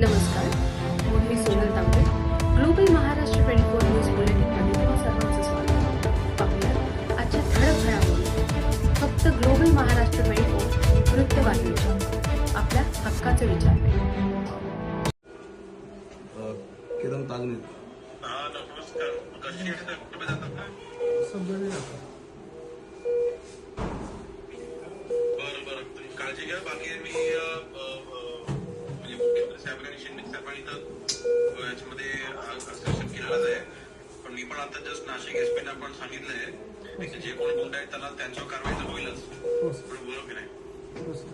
नमस्कार मी Sonal Tambe global Maharashtra twenty four news बुलेटिनमध्ये तुम्हा सर्वांचं स्वागत पाहूया आजच्या ठळक घडामोडी. फक्त ग्लोबल महाराष्ट्र ट्वेंटी फोर वृत्तवाहिनीच्या आपल्या हक्काचे विचार किरण ताजने हा नमस्कार. कशी जातात काळजी घ्या. बाकी मी तर अ, याच्यामध्ये हस्तक्षेप केलेलाच आहे. पण मी पण आता जस्ट नाशिक एसपीना पण सांगितलंय की जे कोण गुंड आहेत त्यांना त्यांच्यावर कारवाई तर होईलच. पण बरोबर की नाही?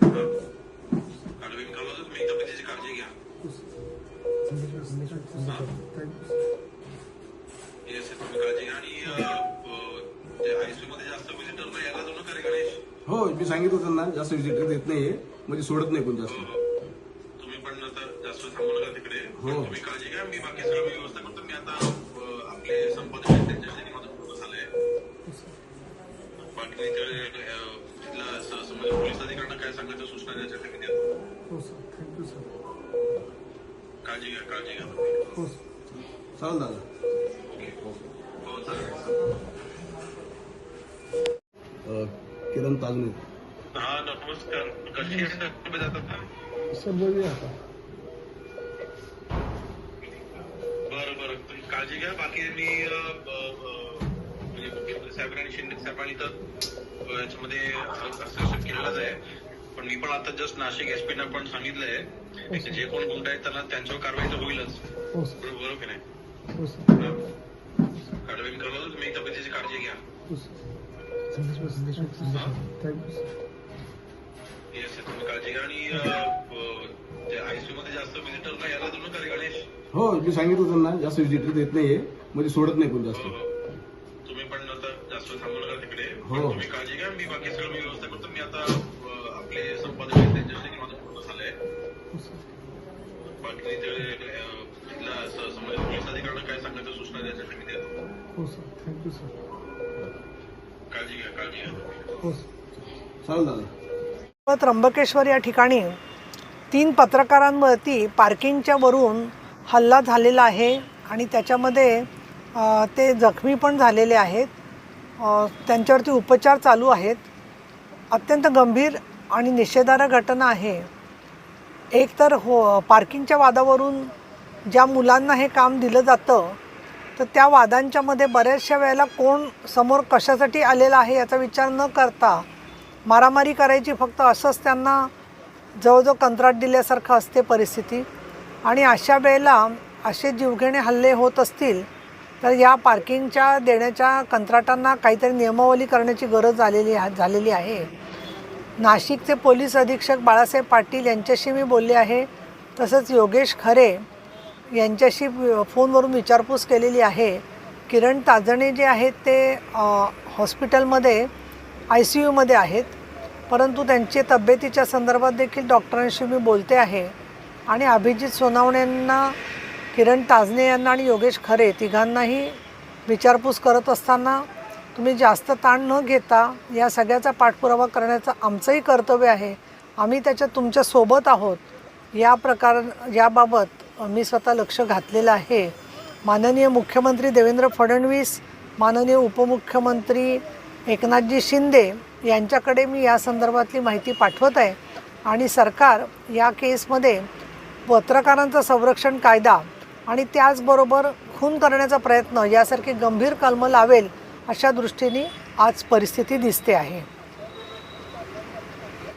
हा. काढवीन काढलं तुम्ही तब्येतीची काळजी घ्या. येस तुम्ही काळजी घ्या. आणि आयसीयू मध्ये जास्त विजिटर यायला जाऊ नका रे गणेश. हो मी सांगितलं त्यांना जास्त विजिटर देत नाहीये म्हणजे सोडत नाही कोण जास्त तुम्ही पण आता जास्त थांबू नका तिकडे हो. पण तुम्ही काळजी घ्या मी बाकी सगळं व्यवस्था करतो मी आता आपले संपादक आहेत त्यांच्याशी माझं पूर्ण झालंय बाकी तिथला पोलीस अधिकाऱ्यांना काय सांगायच्या सूचना द्यायच्या ते मी देतो हो सर थँक्यू सर काळजी घ्या काळजी घ्या हो चालेल दादा ओके हो चालेल किरण ताजने हा नमस्कार कशी आहे सर बघूया आता काळजी घ्या. बाकी मी म्हणजे मुख्यमंत्री साहेब आणि शिंदे साहेबांनी तर याच्यामध्ये हस्तक्षेप केलेलाच आहे. पण मी पण आता जस्ट नाशिक एसपीना पण सांगितलंय की जे कोण गुंड आहेत त्यांना त्यांच्यावर कारवाई तर होईलच. हो बरोबर की नाही? हो हा. काढवीन कळलं तुम्ही तब्येतीची काळजी घ्या. हो येस तुम्ही काळजी घ्या आणि हो मी सांगितलं त्यांना जास्त विजिटर देत नाहीये. म्हणजे सोडत नाही कोण जास्त. तुम्ही पण आता जास्त थांबू नका तिकडे? हो. पण तुम्ही काळजी घ्या मी बाकी सगळं मी व्यवस्था करतो. मी आता अ, आपले संपादक आहेत त्यांच्याशी माझं पूर्ण झालंय. हो सर बाकी ते अ, तिथला स- समाज पोलीस अधिकाऱ्यांना काय सांगायचं सूचना द्यायच्या ते मी देतो. हो सर थँक्यू सर काळजी घ्या काळजी घ्या. हो सर चालेल दादा व त्र्यंबकेश्वर या ठिकाणी तीन पत्रकारांवरती पार्किंगच्या वरून हल्ला झालेला आहे आणि त्याच्यामध्ये ते जखमी पण झालेले आहेत. त्यांच्यावरती उपचार चालू आहेत. अत्यंत गंभीर आणि निषेधार्ह घटना आहे. एक तर हो पार्किंगच्या वादावरून ज्या मुलांना हे काम दिलं जातं तर त्या वादांच्यामध्ये बऱ्याचशा वेळेला कोण समोर कशासाठी आलेला आहे याचा विचार न करता मारामारी करायची फक्त असंच त्यांना जवळजवळ कंत्राट दिल्यासारखं असते परिस्थिती. आणि अशा वेळेला असे जीवघेणे हल्ले होत असतील तर या पार्किंगच्या देण्याच्या कंत्राटांना काहीतरी नियमावली करण्याची गरज झालेली झालेली आहे. नाशिकचे पोलीस अधीक्षक बाळासाहेब पाटील यांच्याशी मी बोलले आहे. तसंच योगेश खरे यांच्याशी फोनवरून विचारपूस केलेली आहे. किरण ताजणे जे आहेत ते हॉस्पिटलमध्ये आय सी यूमध्ये आहेत. परंतु त्यांची तब्येतीच्या संदर्भात देखील डॉक्टरांशी मी बोलते आहे. आणि अभिजित सोनावणेंना किरण ताजने यांना आणि योगेश खरे तिघांनाही विचारपूस करत असताना तुम्ही जास्त ताण न घेता या सगळ्याचा पाठपुरावा करण्याचं आमचंही कर्तव्य आहे. आम्ही त्याच्यात तुमच्यासोबत आहोत. या प्रकार याबाबत मी स्वतः लक्ष घातलेलं आहे. माननीय मुख्यमंत्री देवेंद्र फडणवीस माननीय उपमुख्यमंत्री एकनाथजी शिंदे यांच्याकडे मी या संदर्भातली माहिती पाठवत आहे. आणि सरकार या केसमध्ये पत्रकारांचं संरक्षण कायदा आणि त्याचबरोबर खून करण्याचा प्रयत्न यासारखी गंभीर कलमं लावेल अशा दृष्टीने आज परिस्थिती दिसते आहे.